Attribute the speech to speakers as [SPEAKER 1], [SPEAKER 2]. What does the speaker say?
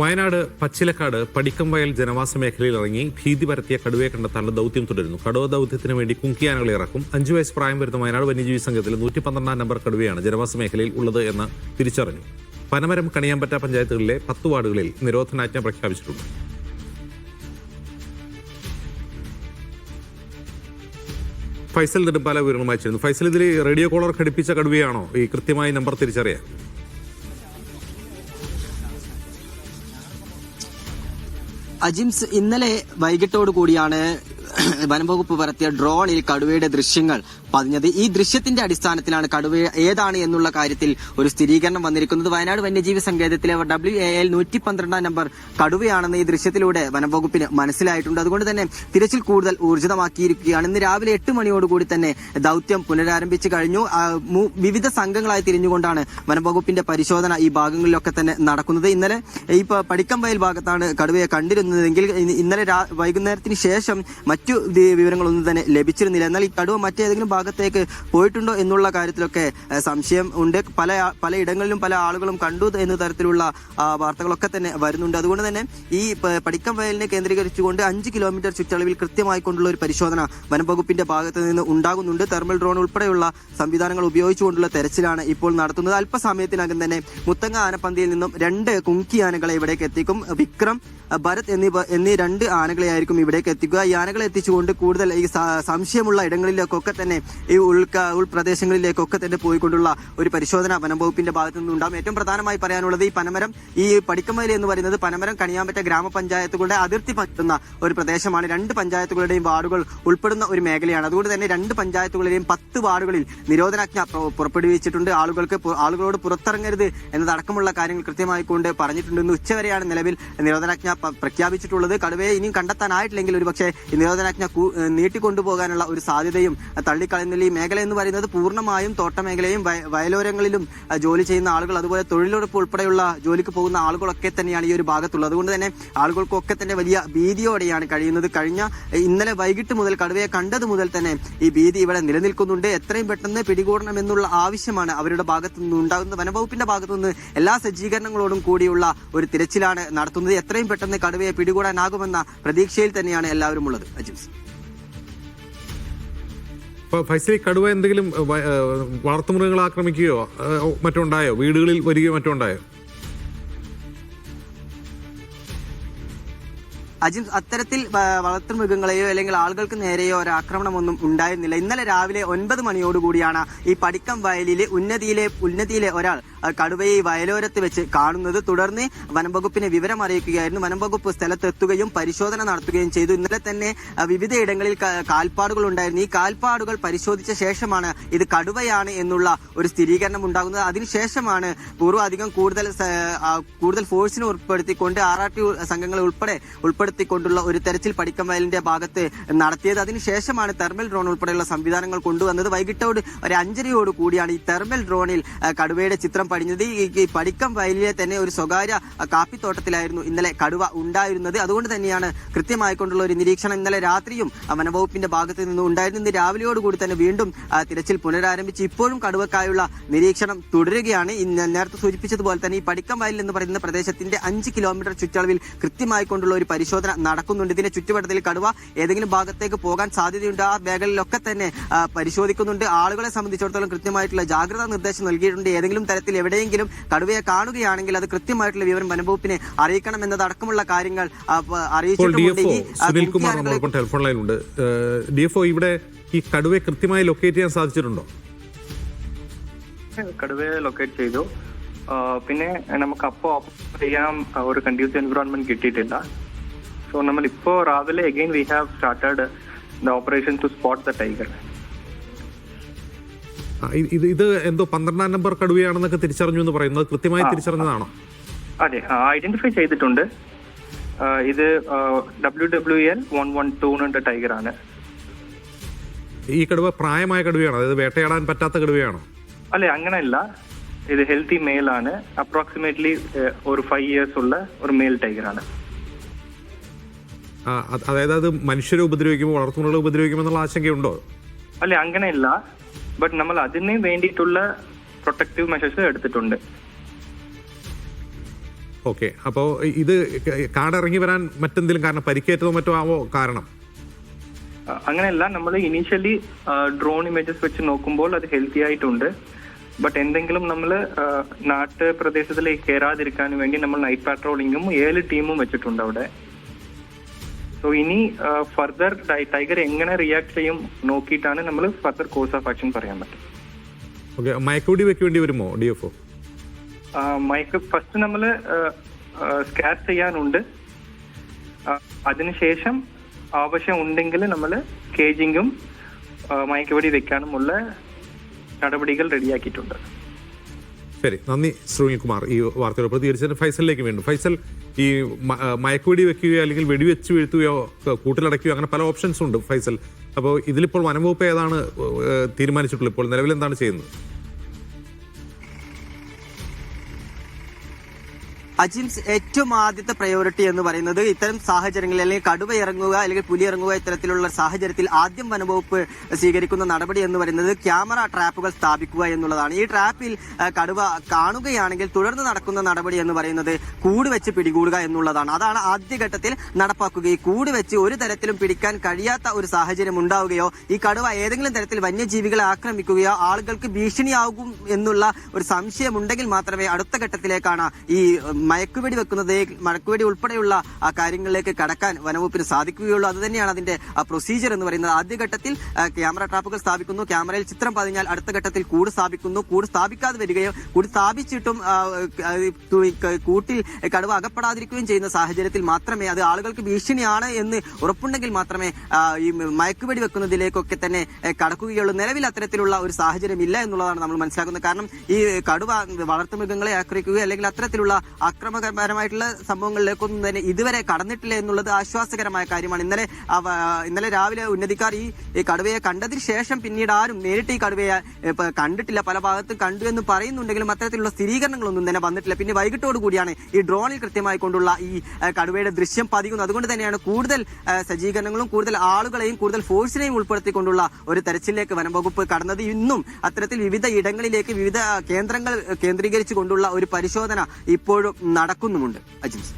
[SPEAKER 1] വയനാട് പച്ചിലക്കാട് പടിക്കംവയൽ ജനവാസ മേഖലയിൽ ഇറങ്ങി ഭീതി പരത്തിയ കടുവയെ കണ്ടെത്താനുള്ള ദൗത്യം തുടരുന്നു. കടുവ ദൗത്യത്തിന് വേണ്ടി കുങ്കിയാനകളെ ഇറക്കും. അഞ്ചു വയസ്സ് പ്രായം വരുന്ന വയനാട് വന്യജീവി സംഘത്തിൽ നൂറ്റി പന്ത്രണ്ടാം നമ്പർ കടുവയാണ് ജനവാസ മേഖലയിൽ ഉള്ളത് എന്ന് തിരിച്ചറിഞ്ഞു. പനമരം കണിയാമ്പറ്റ പഞ്ചായത്തുകളിലെ പത്ത് വാർഡുകളിൽ നിരോധനാജ്ഞ പ്രഖ്യാപിച്ചിട്ടുണ്ട്. ഫൈസൽ നെടുമ്പാല വിവരങ്ങളുമായി ചേരുന്നു. ഫൈസൽ ഇതിൽ റേഡിയോ കോളർ ഘടിപ്പിച്ച കടുവയാണോ? ഈ കൃത്യമായി നമ്പർ തിരിച്ചറിയാൻ.
[SPEAKER 2] അജിംസ് ഇന്നലെ വൈകിട്ടോടു കൂടിയാണ് വനംവകുപ്പ് പറത്തിയ ഡ്രോണിൽ കടുവയുടെ ദൃശ്യങ്ങൾ പതിഞ്ഞത്. ഈ ദൃശ്യത്തിന്റെ അടിസ്ഥാനത്തിലാണ് കടുവ ഏതാണ് എന്നുള്ള കാര്യത്തിൽ ഒരു സ്ഥിരീകരണം വന്നിരിക്കുന്നത്. വയനാട് വന്യജീവി സങ്കേതത്തിലെ ഡബ്ല്യു എ എൽ നൂറ്റി പന്ത്രണ്ടാം നമ്പർ കടുവയാണെന്ന് ഈ ദൃശ്യത്തിലൂടെ വനംവകുപ്പിന് മനസ്സിലായിട്ടുണ്ട്. അതുകൊണ്ട് തന്നെ തിരച്ചിൽ കൂടുതൽ ഊർജിതമാക്കിയിരിക്കുകയാണ്. ഇന്ന് രാവിലെ എട്ട് മണിയോടുകൂടി തന്നെ ദൗത്യം പുനരാരംഭിച്ചു കഴിഞ്ഞു. വിവിധ സംഘങ്ങളായി തിരിഞ്ഞുകൊണ്ടാണ് വനംവകുപ്പിന്റെ പരിശോധന ഈ ഭാഗങ്ങളിലൊക്കെ തന്നെ നടക്കുന്നത്. ഇന്നലെ ഈ പടിക്കം വയൽ ഭാഗത്താണ് കടുവയെ കണ്ടിരുന്നതെങ്കിൽ ഇന്നലെ വൈകുന്നേരത്തിന് ശേഷം മറ്റു വിവരങ്ങളൊന്നും തന്നെ ലഭിച്ചിരുന്നില്ല. എന്നാൽ ഈ കടുവ മറ്റേതെങ്കിലും ഭാഗത്തേക്ക് പോയിട്ടുണ്ടോ എന്നുള്ള കാര്യത്തിലൊക്കെ സംശയം ഉണ്ട്. പല പല പലയിടങ്ങളിലും പല ആളുകളും കണ്ടു എന്ന തരത്തിലുള്ള വാർത്തകളൊക്കെ തന്നെ വരുന്നുണ്ട്. അതുകൊണ്ട് തന്നെ ഈ പടിക്കം വയലിനെ കേന്ദ്രീകരിച്ചുകൊണ്ട് അഞ്ച് കിലോമീറ്റർ ചുറ്റളവിൽ കൃത്യമായി കൊണ്ടുള്ള ഒരു പരിശോധന വനംവകുപ്പിന്റെ ഭാഗത്ത് നിന്ന് ഉണ്ടാകുന്നുണ്ട്. തെർമൽ ഡ്രോൺ ഉൾപ്പെടെയുള്ള സംവിധാനങ്ങൾ ഉപയോഗിച്ചുകൊണ്ടുള്ള തെരച്ചിലാണ് ഇപ്പോൾ നടത്തുന്നത്. അല്പസമയത്തിനകം തന്നെ മുത്തങ്ങ ആനപ്പന്തിയിൽ നിന്നും രണ്ട് കുങ്കി ആനകളെ ഇവിടേക്ക് എത്തിക്കും. വിക്രം ഭരത് എന്നീ എന്നീ രണ്ട് ആനകളെയായിരിക്കും ഇവിടേക്ക് എത്തിക്കുക. ഈ ആനകളെ എത്തിച്ചുകൊണ്ട് കൂടുതൽ ഈ സംശയമുള്ള ഇടങ്ങളിലേക്കൊക്കെ തന്നെ ഈ ഉൾക്ക ഉൾപ്രദേശങ്ങളിലേക്കൊക്കെ തന്നെ പോയിക്കൊണ്ടുള്ള ഒരു പരിശോധന വനംവകുപ്പിന്റെ ഭാഗത്തു നിന്നുണ്ടാകും ഏറ്റവും പ്രധാനമായി പറയാനുള്ളത് ഈ പനമരം ഈ പടിക്കമേലി എന്ന് പറയുന്നത് പനമരം കണിയാമ്പറ്റ ഗ്രാമപഞ്ചായത്തുകളുടെ അതിർത്തി പറ്റുന്ന ഒരു പ്രദേശമാണ്. രണ്ട് പഞ്ചായത്തുകളുടെയും വാർഡുകൾ ഉൾപ്പെടുന്ന ഒരു മേഖലയാണ്. അതുകൊണ്ട് തന്നെ രണ്ട് പഞ്ചായത്തുകളിലെയും പത്ത് വാർഡുകളിൽ നിരോധനാജ്ഞ പുറപ്പെടുവിച്ചിട്ടുണ്ട്. ആളുകൾക്ക് ആളുകളോട് പുറത്തിറങ്ങരുത് എന്നതടക്കമുള്ള കാര്യങ്ങൾ കൃത്യമായി കൊണ്ട് പറഞ്ഞിട്ടുണ്ട് ഉച്ചവരെയാണ് നിലവിൽ നിരോധനാജ്ഞ പ്രഖ്യാപിച്ചിട്ടുള്ളത്. കടുവയെ ഇനിയും കണ്ടെത്താനായിട്ടില്ലെങ്കിൽ ഒരുപക്ഷെ നിരോധനാജ്ഞ നീട്ടിക്കൊണ്ടുപോകാനുള്ള ഒരു സാധ്യതയും അഹ് തള്ളിക്കളയുന്നില്ല ഈ മേഖല എന്ന് പറയുന്നത് പൂർണമായും തോട്ടമേഖലയും വയ- വയലോരങ്ങളിലും ജോലി ചെയ്യുന്ന ആളുകൾ അതുപോലെ തൊഴിലുറപ്പ് ഉൾപ്പെടെയുള്ള ജോലിക്ക് പോകുന്ന ആളുകളൊക്കെ തന്നെയാണ് ഈ ഒരു ഭാഗത്തുള്ളത്. അതുകൊണ്ട് തന്നെ ആളുകൾക്കൊക്കെ തന്നെ വലിയ ഭീതിയോടെയാണ് കഴിയുന്നത്. കഴിഞ്ഞ ഇന്നലെ വൈകിട്ട് മുതൽ കടുവയെ കണ്ടത് മുതൽ തന്നെ ഈ ഭീതി ഇവിടെ നിലനിൽക്കുന്നുണ്ട്. എത്രയും പെട്ടെന്ന് പിടികൂടണമെന്നുള്ള ആവശ്യമാണ് അവരുടെ ഭാഗത്തു നിന്ന് ഉണ്ടാകുന്നത്. വനവകുപ്പിന്റെ ഭാഗത്തു നിന്ന് എല്ലാ സജ്ജീകരണങ്ങളോടും കൂടിയുള്ള ഒരു തിരച്ചിലാണ് നടത്തുന്നത്. എത്രയും പെട്ടെന്ന് കടുവയെ പിടികൂടാനാകുമെന്ന പ്രതീക്ഷയിൽ തന്നെയാണ് എല്ലാവരും ഉള്ളത്. അജിംസ്.
[SPEAKER 1] ഇപ്പൊ ഫൈസലി കടുവ എന്തെങ്കിലും വളർത്തുമൃഗങ്ങൾ ആക്രമിക്കുകയോ മറ്റോ ഉണ്ടായോ? വീടുകളിൽ വരികയോ മറ്റോ ഉണ്ടായോ?
[SPEAKER 2] അജിം അത്തരത്തിൽ വളർത്തുമൃഗങ്ങളെയോ അല്ലെങ്കിൽ ആളുകൾക്ക് നേരെയോ ഒരു ആക്രമണമൊന്നും ഉണ്ടായിരുന്നില്ല. ഇന്നലെ രാവിലെ ഒൻപത് മണിയോടുകൂടിയാണ് ഈ പടിക്കം വയലിലെ ഉന്നതിയിലെ ഉന്നതിയിലെ ഒരാൾ കടുവയെ വയലോരത്ത് വെച്ച് കാണുന്നത്. തുടർന്ന് വനംവകുപ്പിനെ വിവരം അറിയിക്കുകയായിരുന്നു. വനംവകുപ്പ് സ്ഥലത്തെത്തുകയും പരിശോധന നടത്തുകയും ചെയ്തു. ഇന്നലെ തന്നെ വിവിധ വിവിധയിടങ്ങളിൽ കാൽപ്പാടുകൾ ഉണ്ടായിരുന്നു. ഈ കാൽപ്പാടുകൾ പരിശോധിച്ച ശേഷമാണ് ഇത് കടുവയാണ് എന്നുള്ള ഒരു സ്ഥിരീകരണം ഉണ്ടാകുന്നത്. അതിനുശേഷമാണ് പൂർവ അധികം കൂടുതൽ കൂടുതൽ ഫോഴ്സിനെ ഉൾപ്പെടുത്തിക്കൊണ്ട് ആർ ആർ ടി സംഘങ്ങളെ ഉൾപ്പെടെ ഉൾപ്പെടുത്തിക്കൊണ്ടുള്ള ഒരു തെരച്ചിൽ പടിക്കംവയലിന്റെ ഭാഗത്ത് നടത്തിയത്. അതിനുശേഷമാണ് തെർമൽ ഡ്രോൺ ഉൾപ്പെടെയുള്ള സംവിധാനങ്ങൾ കൊണ്ടുവന്നത്. വൈകിട്ടോട് ഒരു അഞ്ചരയോട് കൂടിയാണ് ഈ തെർമൽ ഡ്രോണിൽ കടുവയുടെ ചിത്രം പടിഞ്ഞത് ഈ പടിക്കം വയലിലെ തന്നെ ഒരു സ്വകാര്യ കാപ്പിത്തോട്ടത്തിലായിരുന്നു ഇന്നലെ കടുവ ഉണ്ടായിരുന്നത്. അതുകൊണ്ട് തന്നെയാണ് കൃത്യമായിക്കൊണ്ടുള്ള ഒരു നിരീക്ഷണം ഇന്നലെ രാത്രിയും വനവകുപ്പിന്റെ ഭാഗത്ത് നിന്ന് ഉണ്ടായിരുന്നു. ഇന്ന് രാവിലെയോടുകൂടി തന്നെ വീണ്ടും തിരച്ചിൽ പുനരാരംഭിച്ച് ഇപ്പോഴും കടുവക്കായുള്ള നിരീക്ഷണം തുടരുകയാണ്. നേരത്തെ സൂചിപ്പിച്ചതുപോലെ തന്നെ ഈ പടിക്കം വയൽ എന്ന് പറയുന്ന പ്രദേശത്തിന്റെ അഞ്ച് കിലോമീറ്റർ ചുറ്റളവിൽ കൃത്യമായിക്കൊണ്ടുള്ള ഒരു പരിശോധന നടക്കുന്നുണ്ട്. ഇതിന്റെ ചുറ്റുവട്ടത്തിൽ കടുവ ഏതെങ്കിലും ഭാഗത്തേക്ക് പോകാൻ സാധ്യതയുണ്ട്. ആ മേഖലയിലൊക്കെ തന്നെ പരിശോധിക്കുന്നുണ്ട്. ആളുകളെ സംബന്ധിച്ചിടത്തോളം കൃത്യമായിട്ടുള്ള ജാഗ്രതാ നിർദ്ദേശം നൽകിയിട്ടുണ്ട്. ഏതെങ്കിലും തരത്തിൽ എവിടെയെങ്കിലും കടുവയെ കാണുകയാണെങ്കിൽ അത് കൃത്യമായിട്ടുള്ള വിവരം വനംവകുപ്പിനെ അറിയിക്കണം എന്നതടക്കമുള്ള കാര്യങ്ങൾ
[SPEAKER 1] അറിയിച്ചിട്ടുണ്ട് ടെലിഫോൺ ലൈൻ ഉണ്ട്. ഡിഎഫ്ഒ ഇവിടെ ഈ കടുവയെ കൃത്യമായി ലൊക്കേറ്റ് ചെയ്യാൻ സാധിച്ചിട്ടുണ്ടോ?
[SPEAKER 3] കടുവയെ ലൊക്കേറ്റ് ചെയ്തു. പിന്നെ നമുക്ക് അപ്പോൾ ഓപ്പറേറ്റ് ചെയ്യാൻ ഒരു കണ്ടീസ് എൻവിറോൺമെന്റ് കിട്ടിയിട്ടില്ല. സോ നമ്മൾ ഇപ്പോൾ രാവിലെ again we have started the operation to spot the tiger
[SPEAKER 1] ഇത് ഇത് എന്തോ പന്ത്രണ്ടാം നമ്പർ കടുവയാണെന്നൊക്കെ തിരിച്ചറിഞ്ഞു എന്ന് പറയുന്നത് കൃത്യമായി തിരിച്ചറിഞ്ഞതാണോ?
[SPEAKER 3] അതെ. ഐഡന്റിഫൈ ചെയ്തിട്ടുണ്ട്. ഇത് W W L one one two tiger ആണ്.
[SPEAKER 1] ഈ കടുവ പ്രായമായ കടുവയാണോ? അതായത് വേട്ടയാടാൻ പറ്റാത്ത കടുവയാണോ?
[SPEAKER 3] അല്ലെ അങ്ങനെയല്ല. ഇത് ഹെൽത്തി മെയിൽ ആണ്. അപ്രോക്സിമേറ്റ്ലി ഒരു ഫൈവ് ഇയേഴ്സ് ഉള്ള ഒരു മെയിൽ ടൈഗർ ആണ്.
[SPEAKER 1] അതായത് അത് മനുഷ്യരെ ഉപദ്രവിക്കുമ്പോൾ വളർത്തുമൃഗങ്ങളെ ഉപദ്രവിക്കുമെന്നുള്ള ആശങ്കയുണ്ടോ?
[SPEAKER 3] അല്ലെ അങ്ങനെയല്ല. ബട്ട് നമ്മൾ അതിന് വേണ്ടിയിട്ടുള്ള പ്രൊട്ടക്റ്റീവ് മെഷേഴ്സ് എടുത്തിട്ടുണ്ട്.
[SPEAKER 1] ഓക്കെ അപ്പോൾ ഇത് കാടിറങ്ങി വരാൻ മറ്റെന്തെങ്കിലും കാരണം പരിക്കേറ്റതോ മറ്റോ ആവോ കാരണം?
[SPEAKER 3] അങ്ങനെയല്ല. നമ്മൾ ഇനീഷ്യലി ഡ്രോൺ ഇമേജസ് വെച്ച് നോക്കുമ്പോൾ അത് ഹെൽത്തി ആയിട്ടുണ്ട്. ബട്ട് എന്തെങ്കിലും നമ്മൾ നാട്ട് പ്രദേശത്തിലേക്ക് കയറാതിരിക്കാൻ വേണ്ടി നമ്മൾ നൈറ്റ് പാട്രോളിങ്ങും ഏഴ് ടീമും വെച്ചിട്ടുണ്ട് അവിടെ. സോ ഇനി ഫർദർ ടൈഗർ എങ്ങനെ റിയാക്ട് ചെയ്യും നോക്കിയിട്ടാണ് നമ്മൾ ഫർദർ കോഴ്സ് ഓഫ് ആക്ഷൻ പറയാൻ പറ്റും
[SPEAKER 1] വെക്കേണ്ടി വരുമോ ഡി എഫ്
[SPEAKER 3] മയക്ക് ഫസ്റ്റ് നമ്മൾ സ്കാൻ ചെയ്യാനുണ്ട്. അതിനുശേഷം ആവശ്യം ഉണ്ടെങ്കിൽ നമ്മൾ കേജിങ്ങും മയക്കുപടി വെക്കാനുമുള്ള നടപടികൾ റെഡിയാക്കിയിട്ടുണ്ട്
[SPEAKER 1] ശരി നന്ദി ശ്രീകുമാർ. ഈ വാർത്തയോട് പ്രതികരിച്ചതിന് ഫൈസലിലേക്ക് വേണ്ടു. ഫൈസൽ ഈ മയക്കുവെടി വെക്കുകയോ അല്ലെങ്കിൽ വെടിവെച്ച് വീഴ്ത്തുകയോ കൂട്ടിലടയ്ക്കുകയോ അങ്ങനെ പല ഓപ്ഷൻസ് ഉണ്ട് ഫൈസൽ. അപ്പോൾ ഇതിലിപ്പോൾ വനംവകുപ്പ് ഏതാണ് തീരുമാനിച്ചിട്ടുള്ളത്? ഇപ്പോൾ നിലവിൽ എന്താണ് ചെയ്യുന്നത്?
[SPEAKER 2] അജിംസ് ഏറ്റവും ആദ്യത്തെ പ്രയോറിറ്റി എന്ന് പറയുന്നത് ഇത്തരം സാഹചര്യങ്ങളിൽ അല്ലെങ്കിൽ കടുവ ഇറങ്ങുക അല്ലെങ്കിൽ പുലി ഇറങ്ങുക ഇത്തരത്തിലുള്ള സാഹചര്യത്തിൽ ആദ്യം വനംവകുപ്പ് സ്വീകരിക്കുന്ന നടപടി എന്ന് പറയുന്നത് ക്യാമറ ട്രാപ്പുകൾ സ്ഥാപിക്കുക എന്നുള്ളതാണ്. ഈ ട്രാപ്പിൽ കടുവ കാണുകയാണെങ്കിൽ തുടർന്ന് നടക്കുന്ന നടപടി എന്ന് പറയുന്നത് കൂട് വെച്ച് പിടികൂടുക എന്നുള്ളതാണ്. അതാണ് ആദ്യഘട്ടത്തിൽ നടപ്പാക്കുക. ഈ കൂട് വെച്ച് ഒരു തരത്തിലും പിടിക്കാൻ കഴിയാത്ത ഒരു സാഹചര്യം ഉണ്ടാവുകയോ ഈ കടുവ ഏതെങ്കിലും തരത്തിൽ വന്യജീവികളെ ആക്രമിക്കുകയോ ആളുകൾക്ക് ഭീഷണിയാകും എന്നുള്ള ഒരു സംശയം ഉണ്ടെങ്കിൽ മാത്രമേ അടുത്ത ഘട്ടത്തിലേക്കാണ് ഈ മയക്കുവെടി വെക്കുന്നത് മയക്കുവെടി ഉൾപ്പെടെയുള്ള ആ കാര്യങ്ങളിലേക്ക് കടക്കാൻ വനവകുപ്പിന് സാധിക്കുകയുള്ളൂ. അത് തന്നെയാണ് അതിന്റെ പ്രൊസീജിയർ എന്ന് പറയുന്നത്. ആദ്യഘട്ടത്തിൽ ക്യാമറ ട്രാപ്പുകൾ സ്ഥാപിക്കുന്നു. ക്യാമറയിൽ ചിത്രം പതിഞ്ഞാൽ അടുത്ത ഘട്ടത്തിൽ കൂട് സ്ഥാപിക്കുന്നു. കൂട് സ്ഥാപിക്കാതെ വരികയോ കൂട് സ്ഥാപിച്ചിട്ടും കൂട്ടിൽ കടുവ അകപ്പെടാതിരിക്കുകയും ചെയ്യുന്ന സാഹചര്യത്തിൽ മാത്രമേ അത് ആളുകൾക്ക് ഭീഷണിയാണ് എന്ന് ഉറപ്പുണ്ടെങ്കിൽ മാത്രമേ ഈ മയക്കുവെടി വെക്കുന്നതിലേക്കൊക്കെ തന്നെ കടക്കുകയുള്ളൂ. നിലവിൽ അത്തരത്തിലുള്ള ഒരു സാഹചര്യം ഇല്ല എന്നുള്ളതാണ് നമ്മൾ മനസ്സിലാക്കുന്നത്. കാരണം ഈ കടുവ വളർത്തുമൃഗങ്ങളെ ആക്രമിക്കുകയോ അല്ലെങ്കിൽ അത്തരത്തിലുള്ള അക്രമകരമായിട്ടുള്ള സംഭവങ്ങളിലേക്കൊന്നും തന്നെ ഇതുവരെ കടന്നിട്ടില്ല എന്നുള്ളത് ആശ്വാസകരമായ കാര്യമാണ്. ഇന്നലെ ഇന്നലെ രാവിലെ ഉന്നതിക്കാർ ഈ കടുവയെ കണ്ടതിന് ശേഷം പിന്നീട് ആരും നേരിട്ട് ഈ കടുവയെ കണ്ടിട്ടില്ല. പല ഭാഗത്തും കണ്ടു എന്ന് പറയുന്നുണ്ടെങ്കിലും അത്തരത്തിലുള്ള സ്ഥിരീകരണങ്ങളൊന്നും തന്നെ വന്നിട്ടില്ല. പിന്നെ വൈകിട്ടോട് കൂടിയാണ് ഈ ഡ്രോണിൽ കൃത്യമായി കൊണ്ടുള്ള ഈ കടുവയുടെ ദൃശ്യം പതിക്കുന്നത് അതുകൊണ്ട് തന്നെയാണ് കൂടുതൽ സജ്ജീകരണങ്ങളും കൂടുതൽ ആളുകളെയും കൂടുതൽ ഫോഴ്സിനെയും ഉൾപ്പെടുത്തിക്കൊണ്ടുള്ള ഒരു തെരച്ചിലേക്ക് വനം വകുപ്പ് കടന്നത്. ഇന്നും അത്തരത്തിൽ വിവിധ ഇടങ്ങളിലേക്ക് വിവിധ കേന്ദ്രങ്ങൾ കേന്ദ്രീകരിച്ചുകൊണ്ടുള്ള ഒരു പരിശോധന ഇപ്പോഴും നടക്കുന്നുമുണ്ട് അജിംസ്